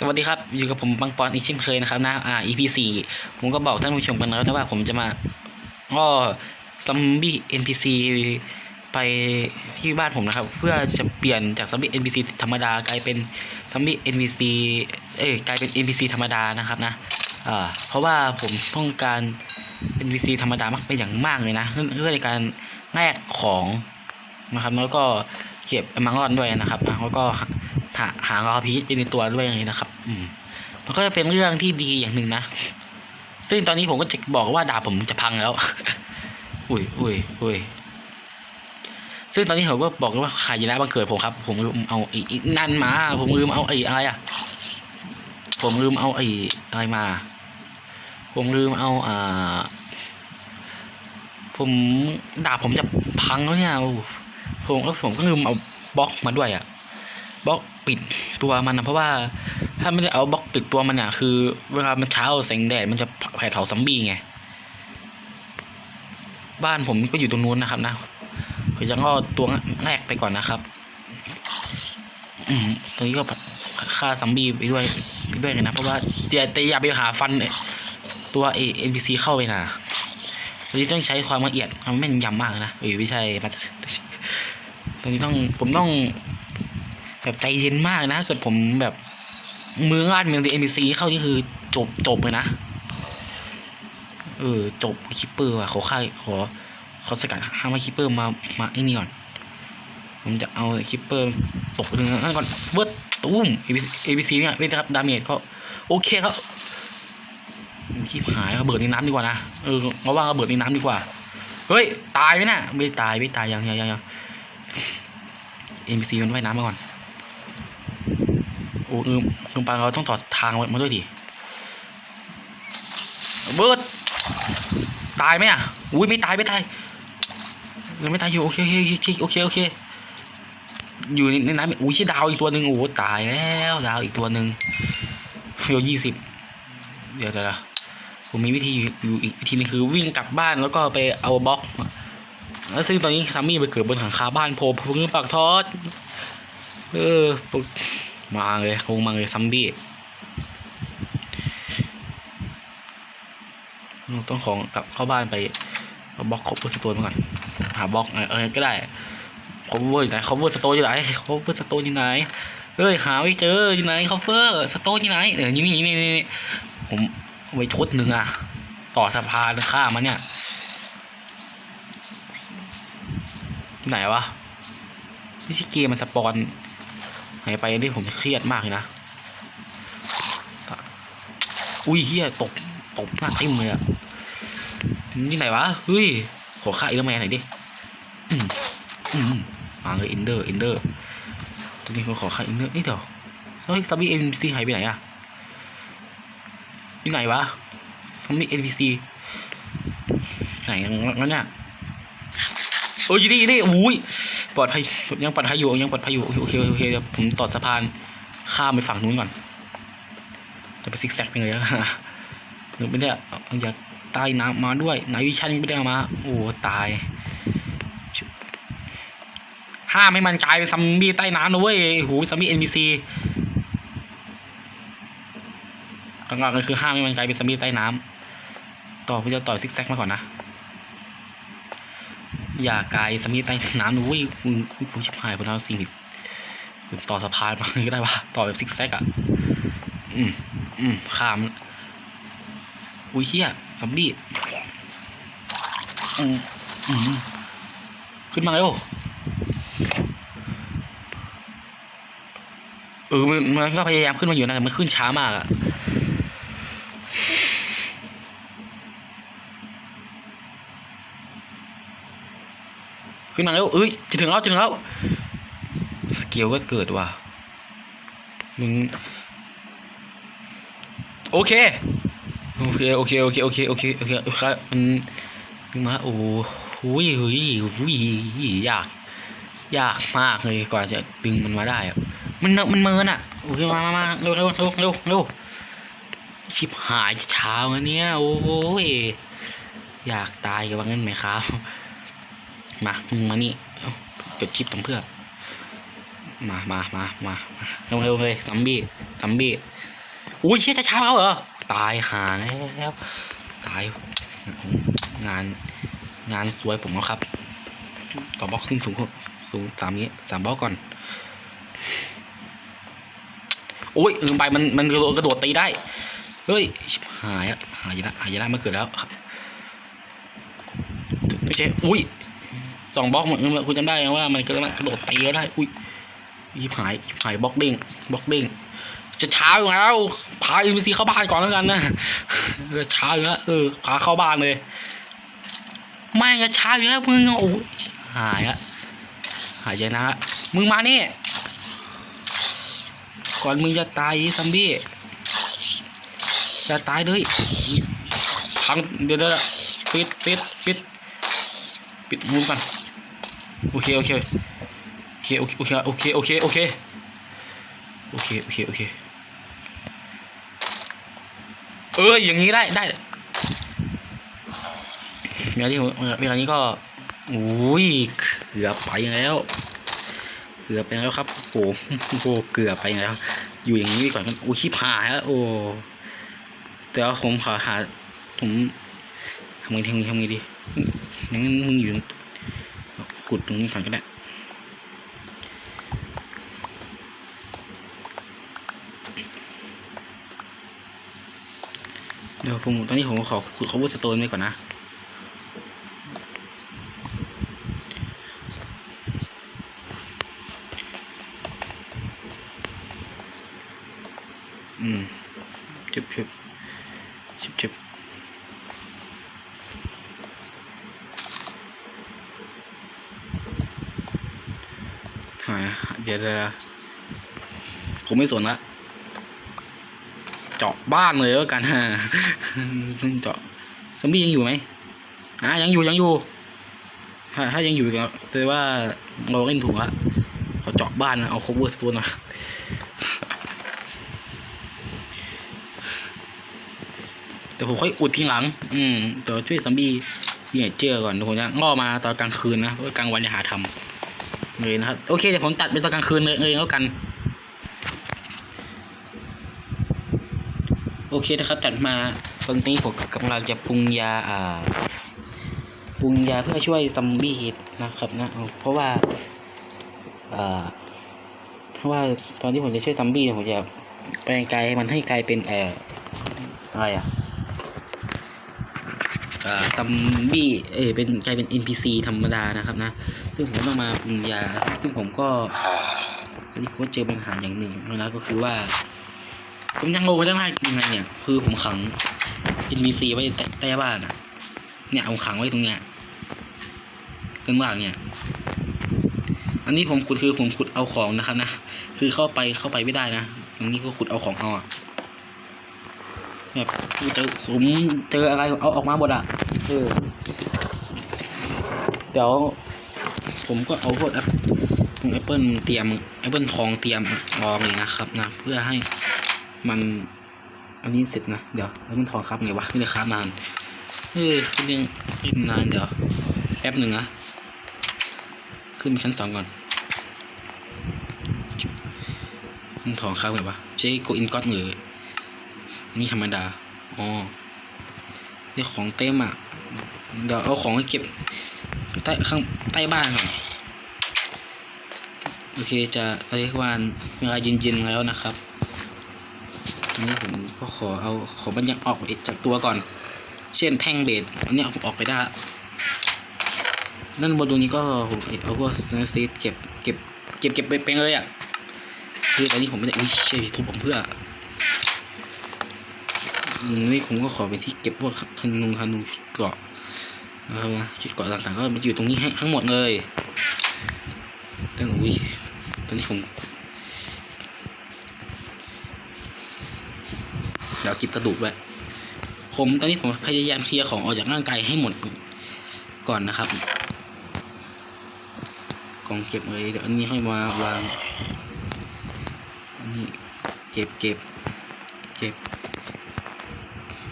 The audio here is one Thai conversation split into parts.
สวัสดีครับ อยู่กับผมปังปอนอีกเช่นเคยนะครับนะอ่า EP สี่ผมก็บอกท่านผู้ชมกันแล้วนะว่าผมจะมาอ้อซัมบี้ NPC ไปที่บ้านผมนะครับ เพื่อจะเปลี่ยนจากซัมบี้ NPC ธรรมดากลายเป็นซัมบี้ NPC เอ้ยกลายเป็น NPC ธรรมดานะครับนะอ่าเพราะว่าผมต้องการ NPC ธรรมดามากเป็นอย่างมากเลยนะเพื่อในการแลกของนะครับแล้วก็เก็บมังกรด้วยนะครับแล้วก็หาหางอพีชไปในตัวด้วยอย่างนี้นะครับ อืมมันก็จะเป็นเรื่องที่ดีอย่างหนึ่งนะ ซึ่งตอนนี้ผมก็จะบอกว่าดาบผมจะพังแล้ว อุ้ยอุ้ยอุ้ยซึ่งตอนนี้ผมก็บอกว่าขายยีราบังเกิดผมครับ ผมลืมเอาไอ้นั่นมา ผมลืมเอาไอ้อะไรอะ ผมลืมเอาไอ้อะไรมา ผมลืมเอาอ่า ผมดาบผมจะพังแล้วเนี่ยโอ้ผมก็ผมก็ลืมเอาบล็อกมาด้วยอะ บล็อกปิดตัวมันนะเพราะว่าถ้าไม่ได้เอาบล็อกปิดตัวมันเนี่ยคือ เวลามันเช้าแสงแดดมันจะแผดเผาซัมบี้ไงบ้านผมก็อยู่ตรงนู้นนะครับนะผมจะก็ตัวแรกไปก่อนนะครับอืมตอนนี้ก็ฆ่าซัมบี้ไปด้วยไปด้วยกันนะเพราะว่าแต่แต่อย่าไปหาฟันตัวเอ็นพีซีเข้าไปนะตอนนี้ต้องใช้ความละเอียดมันแม่นยำมากนะเอ้ยไม่ใช่ตอนนี้ต้องผมต้อง แบบใจเย็นมากนะเกิดผมแบบมือลาดเมืองดีเอ็มบีซีเข้านี่คือจบจบเลยนะ เออ จบคิปเปอร์ว่ะขอค่าขอขอสกัดห้ามให้คิปเปอร์มามาไอ้นี่ก่อนผมจะเอาคิปเปอร์ตกไปตรงนั้นก่อนเบิร์ดตุ้มเอบีซีเนี่ยไม่ได้รับดาเมจก็โอเคครับคีบหายระเบิดในน้ำดีกว่านะเออมาว่าระเบิดในน้ำดีกว่า เฮ้ย ตายไหมน่ะไม่ตายไม่ตายยังยังยังยังเอ็มบีซีมันว่ายน้ำมาก่อน โอ้ลืมลืมไปเราต้องต่อทางมาด้วยดิเบิร์ดตายไหมอะอุ้ยไม่ตายไม่ตายยังไม่ตายอยู่โอเคโอเคโอเคโอเคอยู่ในน้ำอุ้ยชื่อดาวอีกตัวหนึ่งโอ้โหตายแล้วดาวอีกตัวหนึ่งเดี๋ยวยี่สิบเดี๋ยวเดี๋ยวผมมีวิธีอยู่อีกวิธีนึงคือวิ่งกลับบ้านแล้วก็ไปเอาบล็อกแล้วซึ่งตอนนี้ซัมมี่ไปเกิดบนหลังคาบ้านโผมผมปากทอดเออ มาเลยคงมาเลยซัมบี้ต้องของกลับเข้าบ้านไปเอาบล็อกครบเวอร์สโตนก่อนหาบล็อกเออก็ได้คอเวอร์อยู่ไหนคอเวอร์สโตนอยู่ไหนคอเวอร์สโตนอยู่ไหนเอ้ยหาไม่เจออยู่ไหนคอเวอร์สโตนอยู่ไหนเออนี่นี่นี่นี่ผมไว้ทดหนึ่งอะต่อสะพานข้ามมาเนี่ยที่ไหนวะไม่ใช่เกมมันสปอน หายไปนี่ผมเครียดมากเลยนะ อุ้ยเฮียตกตกหน้าเต็มเลยอะที่ไหนวะ เฮ้ย ขอค่าอินเดอร์แมนหน่อยดิอืมอืมมาเลยอินเดอร์อินเดอร์ตัวนี้เขาขอค่าอินเดอร์เอ้ยเดี๋ยวเฮ้ยซับบี้เอ็นซีหายไปไหนอะที่ไหนวะซับบี้เอ็นพีซีไหนงั้นเนี่ยโอ้ยนี่นี่อุ้ย ปลอดภัยยังปลอดภัยอยู่ยังปลอดภัยอยู่โอเคโอเคเดี๋ยวผมต่อสะพานข้ามไปฝั่งนู้นก่อนจะไปซิกแซกไปเลยอะหรือไม่ได้อาอยากใต้น้ำมาด้วยนายวิชันไม่ได้มา โอ้ตายห้ามให้มันกลายเป็นซัมบี้ใต้น้ำนะเว้ยโหซัมบี้เอ็นบีซีกลางๆก็คือห้ามให้มันกลายเป็นซัมบี้ใต้น้ำต่อผมจะต่อซิกแซกมาก่อนนะ อย่ากายสมีใต้น้ำนะเว้ยคุณคุณชิบหายพวกเราสิ่งคุณต่อสะพานมาก็ได้ปะต่อแบบซิกแซกอะ อืมอืมข้ามอุ้ยเฮียซัมบี้อืมอืมขึ้นมาเร็วเออมันมันก็พยายามขึ้นมาอยู่นะแต่มันขึ้นช้ามากอะ ขึ้นมาแล้วเอ้ยจะถึงแล้วจะถึงแล้วสเกลก็เกิดว่ะมึงโอเคโอเคโอเคโอเคโอเคโอเคโอเคครับมันมันมาโอ้โหหุยหุยหุยยาก ยากมากเลยกว่าจะดึงมันมาได้มันมันเมินอะโอเคมามามาเร็วเร็วเร็วเร็วเร็วชิบหายเช้าวันเนี้ยโอ้ยอยากตายกับว่างั้นไหมครับ มามึงมานี่จดชิปทำเพื่อ มามามามาเร็วเร็วเฮ้ยซัมบี้ซัมบี้อุ้ยเชี่ยจะช้าแล้วเหรอ ตายหาแล้วตาย งานงานสวยผมแล้วครับ ต่อบล็อกขึ้นสูงสูงสามนี้สามบล็อกก่อนโอ้ยลืมไปมันมันกระโดดกระโดดตีได้ เฮ้ยหายอะหายละหายละมาเกิดแล้วครับไม่ใช่อุ้ย สองบล็อกเหมันคุณจำได้ไหมว่ามันกระโดดตีก็ได้ อุ้ยยิบหายยิบหายบล็อกเด้งบล็อกเด้งจะช้าอยู่แล้วพาอินซีเข้าบ้านก่อนแล้วกันนะเออช้าอยู่แล้วเออพาเข้าบ้านเลยไม่จะช้าอยู่แล้วมึงโอ้ยหายอะหายใจนะมึงมานี่ก่อนมึงจะตายซัมบี้จะตายเลยพังเดี๋ยวเดี๋ยวปิดปิดปิดปิดมุมกัน โอเคโอเคโอเคโอเคโอเคโอเคโอเคโอเคโอเคโอเคเอออย่างนี้ได้ได้เวลาที่ผมเวลานี้ก็อุ้ยเกือบไปแล้วเกือบไปแล้วครับโอ้โหเกือบไปแล้ว อยู่อย่างนี้ก่อนโอ้ชิบหายแล้วโอ้แต่ว่าผมขอหาผมทำไงทำไงทำไงดีงั้นมึงอยู่ ขุดตรงนี้ก่อนก็ได้เดี๋ยวผมตอนนี้ผมขอขุดคอเวอร์สโตนไปก่อนนะ อืมชิบชิบชิบชิบหาย เดี๋ยวเดผมไม่สนละเจาะบ้านเลยแล้วกันฮะเจาะซอมบี้ยังอยู่ไหมอะยังอยู่ยังอยู่ ถ้าถ้ายังอยู่ก็แปลว่าเราเล่นถูกละขอเจาะบ้านนะเอา cover ตัวหน่อยเดี๋ยวผมค่อยอุดทีหลัง อืมเดี๋ยวช่วยซัมบี้เนี่ยเจอก่อนเดี๋ยวผมจะล่อมาตอนกลางคืนนะเพราะกลางวันจะหาทำ เลยนะครับ โอเคเดี๋ยวผมตัดเป็นตอนกลางคืนเลยเลยแล้วกัน โอเคนะครับตัดมาตอนนี้ผมกำลังจะปรุงยาอ่าปรุงยาเพื่อช่วยซัมบี้นะครับนะเพราะว่าอ่าเพราะว่าตอนที่ผมจะช่วยซัมบี้เนี่ยผมจะแปลงกายมันให้กลายเป็นเอ่ออะไรอะอ่า ซัมบี้เออเป็นกลายเป็น NPC ธรรมดานะครับนะ ซึ่งผมต้องมาปรุงยา ซึ่งผมก็ตอนนี้ผมเจอปัญหาอย่างหนึ่งนะก็คือว่า ผมยังงงว่าจะได้ยังไงเนี่ย คือผมขัง NPC ไว้ใต้ใต้บ้านอะ เนี่ยผมขังไว้ตรงเนี้ยเป็นว่างเนี่ย อันนี้ผมขุดคือผมขุดเอาของนะครับนะ คือเข้าไปเข้าไปไม่ได้นะอันนี้ก็ขุดเอาของเอาอะ แบบเจอผมเจออะไรเอาออกมาหมดอะเออเดี๋ยวผมก็เอาพวกแอปแอปเปิลเตรียมแอปเปิลทองเตรียมรองเลยนะครับนะเพื่อให้มันอันนี้เสร็จนะเดี๋ยวแอปเปิลทองครับไงวะไม่ได้ครับนานเออขึ้นยังขึ้นนานเดี๋ยวแอปหนึ่งนะขึ้นชั้นสองก่อนทองครับไงวะเจ๊โกอินก็อตมือ นนี้ธรรมดา อ๋อนี่ของเต็มอะ เดี๋ยวเอาของไปเก็บใต้ข้างใต้บ้านก่อนโอเคจะเรียกว่าเวลาเย็นๆแล้วนะครับตอนนี้ผมก็ขอเอาของบรรยังออกจากตัวก่อน เช่นแท่งเบสอันนี้ผมออกไปได้นั่นบนตรงนี้ก็ผมเอาพวกสแนซีเก็บเก็บเก็บเก็บไปเป็นเลยอะคือตอนนี้ผมไม่ได้อุ้ยเชี่ยทุบผมเพื่อ นี่ผมก็ขอเป็นที่เก็บพวกธนูธนูชุดเกราะนะครับชุดเกราะต่างๆก็มาอยู่ตรงนี้ให้ทั้งหมดเลยแต่อุ้ยตอนนี้ผมเดี๋ยวเกิบกระดูกไว้ผมตอนนี้ผมพยายามเคลียร์ของออกจากร่างกายให้หมดก่อนนะครับกล่องเก็บเลยเดี๋ยวอันนี้ค่อยมาวางอันนี้เก็บเก็บเก็บ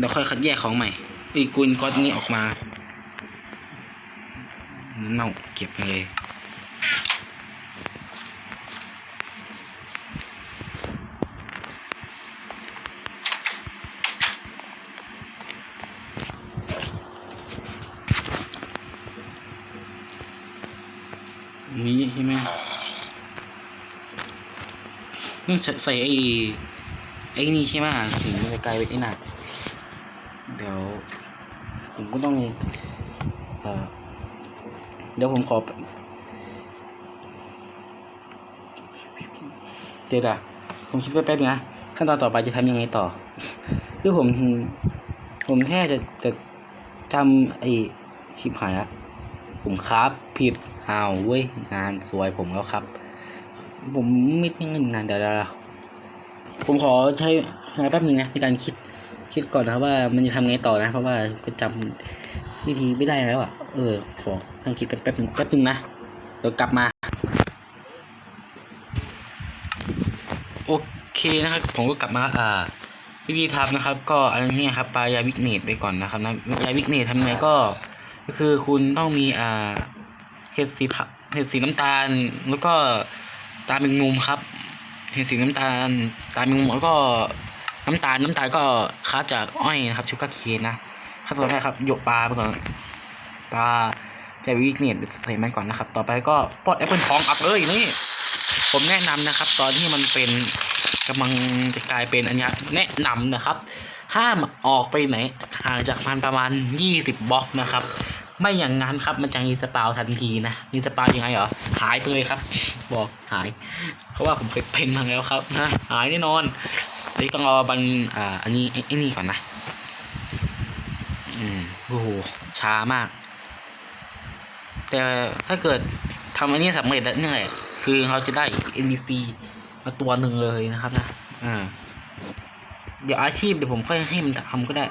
เดี๋ยวค่อยคัดแยกของใหม่อีกุนก้อนนี้ออกมาเน่าเก็บไปเลยนี้ใช่ไหมต้องใส่ไอ้ไอ้นี่ใช่ไหมถึงจะกลายเป็นไอ้หนัก ผมก็ต้องเอ่อเดี๋ยวผมขอเดี๋ยวอะผมคิดไว้แป๊บนะขั้นตอนต่อไปจะทำยังไงต่อ คือผม ผมแค่จะจะจำไอ้ชิบหายละผมครับผิดอ้าวเว้ยงานสวยผมแล้วครับ ผมไม่ได้เงินนานเดี๋ยวเดี๋ยวผมขอใช้เวลาแป๊บนึงนะในการคิด คิดก่อนนะครับว่ามันจะทำไงต่อนะ เพราะว่าก็จำวิธีไม่ได้แล้วอะ เออขอตั้งคิดแป๊บแป๊บนึงแป๊บนึงนะเดี๋ยวกลับมา โอเคนะครับ ผมก็กลับมาอ่า วิธีทำนะครับ ก็อะไรเนี่ยครับปลายาวิกเนตไปก่อนนะครับนะยาวิกเนตทำไงก็ก็คือคุณต้องมีอ่าเห็ดสีเห็ดสีน้ำตาล แล้วก็ตาเป็นมุมครับ เห็ดสีน้ำตาล ตาเป็นมุมแล้วก็ น้ำตาลน้ำตาลก็คัดจากอ้อยนะครับชูการ์เคนนะขั้นตอนแรกครับยกปลาไปก่อนปลาจะวิกเนตใส่มันก่อนนะครับ ต่อไปก็ปลดแอปเปิลทองอัพเลยนี่ผมแนะนำนะครับ ตอนที่มันเป็นกำลังจะกลายเป็นอันนี้แนะนำนะครับ ห้ามออกไปไหนห่างจากมันประมาณ 20บล็อกนะครับ ไม่อย่างนั้นครับมันจะมีสปาวทันทีนะมีสปาวยังไงเหรอหายไปเลยครับ บอกหาย เพราะว่าผมเคยเป็นมาแล้วครับนะหายแน่นอน เดี๋ยวต้องรอบันอ่าอันนี้ไอ้นี่ก่อนนะ อืมโอ้โหช้ามาก แต่ถ้าเกิดทำอันนี้สำเร็จแล้วเนี่ยคือเราจะได้ NPC มาตัวหนึ่งเลยนะครับนะ อ่า เดี๋ยวอาชีพเดี๋ยวผมค่อยให้มันทำก็ได้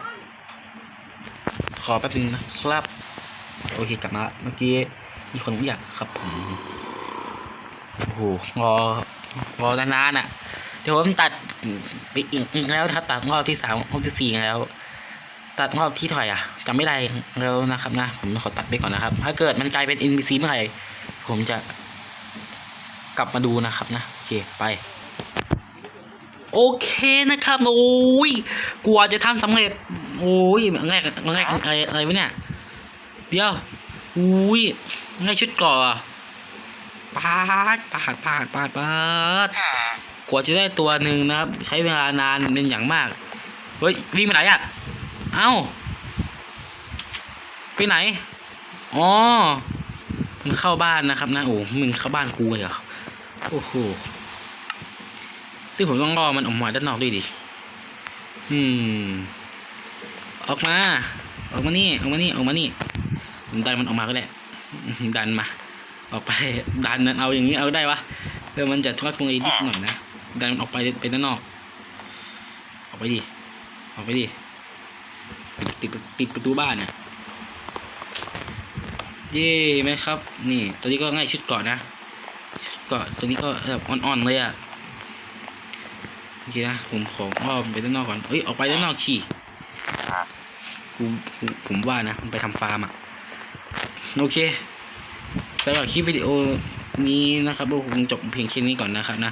ขอแป๊บนึงนะครับ โอเคกลับมาเมื่อกี้มีคนเรียกครับผมโอ้โหรอรอนานๆอะ เดี๋ยวผมตัด ไปอีกอีกแล้วนะครับตัดรอบที่สามรอบที่สี่แล้ว ตัดรอบที่เท่าไหร่อะจำไม่ได้แล้วนะครับนะ ผมขอตัดไปก่อนนะครับ ถ้าเกิดมันกลายเป็น NPC เมื่อไหร่ผมจะกลับมาดูนะครับนะ โอเคไป โอเคนะครับ โอ้ยกลัวจะทำสำเร็จ โอ้ยแรกแรกอะไรอะไรวะเนี่ย เดี๋ยวอุ้ยง่ายชุดก่อปาดปาดปาดปาดปาด กว่าจะได้ตัวหนึ่งนะครับ ใช้เวลานานเป็นอย่างมากเฮ้ยวิ่งไปไหนอะเอ้าไปไหนอ๋อมันเข้าบ้านนะครับนะโอ้มึงเข้าบ้านกูเลยเหรอโอ้โหซึ่งผมต้องรอมันออกมาด้านนอกด้วยดิอืมออกมา ออกมานี่ออกมานี่ออกมานี่ผมดันมันออกมาก็ได้ดันมา ออกไปดันนั้นเอาอย่างนี้เอาได้วะเพื่อมันจะทอดตรงไอ้ดิกหน่อยนะ ดันมันออกไปไปด้านนอก ออกไปดิออกไปดิปิดปิดประตูบ้านเนี่ยเย่ไหมครับ นี่ตัวนี้ก็ง่ายชุดเกาะนะชุดเกาะตัวนี้ก็แบบอ่อนๆเลยอะโอเคนะผมขออ้อมไปด้านนอกก่อนเอ้ยออกไปด้านนอกฉี่กูผมว่านะมันไปทำฟาร์มอะโอเคสำหรับคลิปวิดีโอนี้นะครับผมจบเพียงแค่นี้ก่อนนะครับนะ